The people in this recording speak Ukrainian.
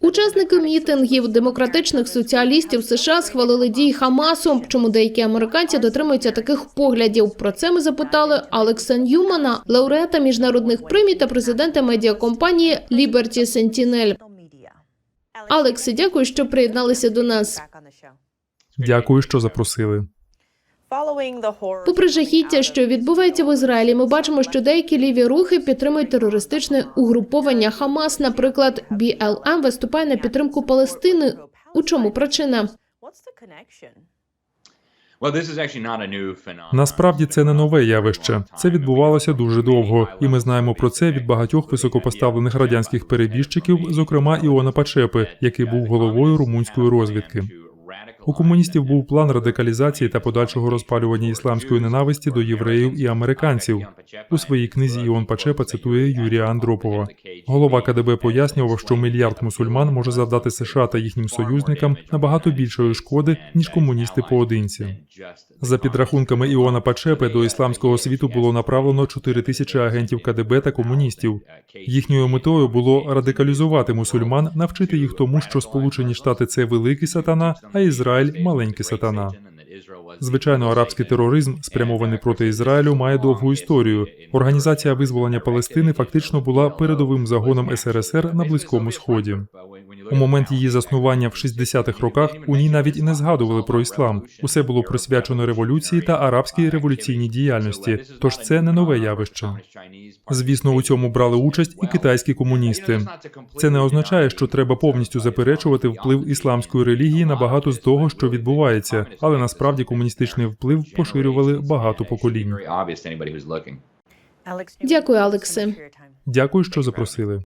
Учасники мітингів демократичних соціалістів США схвалили дії Хамасу. Чому деякі американці дотримуються таких поглядів? Про це ми запитали Алекса Ньюмана, лауреата міжнародних премій та президента медіакомпанії Liberty Sentinel. Алексе, дякую, що приєдналися до нас. Дякую, що запросили. Попри жахіття, що відбувається в Ізраїлі, ми бачимо, що деякі ліві рухи підтримують терористичне угруповання Хамас. Наприклад, BLM виступає на підтримку Палестини. У чому причина? Насправді це не нове явище. Це відбувалося дуже довго, і ми знаємо про це від багатьох високопоставлених радянських перебіжчиків, зокрема Іона Пачепи, який був головою румунської розвідки. У комуністів був план радикалізації та подальшого розпалювання ісламської ненависті до євреїв і американців. У своїй книзі Іон Пачепа цитує Юрія Андропова. Голова КДБ пояснював, що мільярд мусульман може завдати США та їхнім союзникам набагато більшої шкоди ніж комуністи поодинці. За підрахунками Іона Пачепи, до ісламського світу було направлено 4 тисячі агентів КДБ та комуністів. Їхньою метою було радикалізувати мусульман, навчити їх тому, що Сполучені Штати це великий сатана, а Ізраїль маленький сатана. Звичайно, арабський тероризм, спрямований проти Ізраїлю, має довгу історію. Організація визволення Палестини фактично була передовим загоном СРСР на Близькому Сході. У момент її заснування в 60-х роках у ній навіть і не згадували про іслам. Усе було присвячено революції та арабській революційній діяльності. Тож це не нове явище. Звісно, у цьому брали участь і китайські комуністи. Це не означає, що треба повністю заперечувати вплив ісламської релігії на багато з того, що відбувається, але насправді комуністичний вплив поширювали багато поколінь. Дякую, Алексе. Дякую, що запросили.